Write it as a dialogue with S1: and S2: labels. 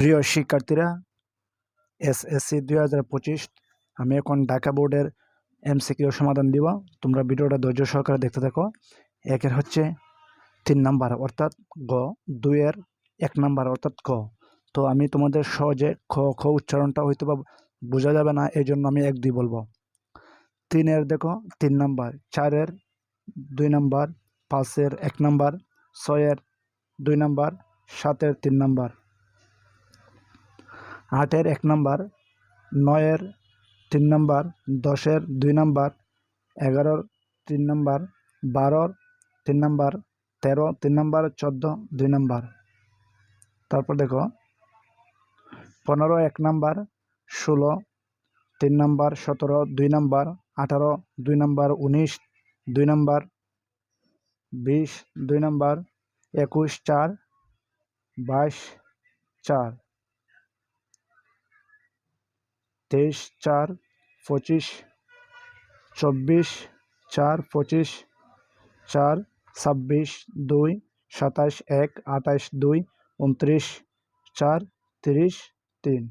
S1: প্রিয় শিক্ষার্থীরা, এসএসসি দুই হাজার পঁচিশ, আমি এখন ঢাকা বোর্ডের এমসিকিউ সমাধান দিব। তোমরা ভিডিওটা ধৈর্য সহকারে দেখতে থাকো। একের হচ্ছে তিন নাম্বার, অর্থাৎ গ। দুইয়ের এক নাম্বার, অর্থাৎ ক। তো আমি তোমাদের সহজে খ খ উচ্চারণটা হয়তো বা বোঝা যাবে না এই জন্য আমি এক, দুই বলব। তিনের দেখো, তিন নাম্বার, চারের দুই নাম্বার, পাঁচের এক নাম্বার, ছয়ের দুই নাম্বার, সাতের তিন নাম্বার। আটের এক নাম্বার, নয়ের তিন নাম্বার, দশের দুই নাম্বার, এগারোর তিন নাম্বার, বারোর তিন নাম্বার, তেরো তিন নাম্বার, চোদ্দ দুই নাম্বার। তারপর দেখো, পনেরো এক নাম্বার, ষোলো তিন নাম্বার, সতেরো দুই নাম্বার, আঠারো দুই নাম্বার, উনিশ দুই নাম্বার, বিশ দুই নাম্বার, একুশ চার, বাইশ চার। তেইশ চার পঁচিশ, চব্বিশ চার পঁচিশ, চার ছাব্বিশ দুই, সাতাশ এক, আঠাশ দুই উনত্রিশ চার, তিরিশ তিন।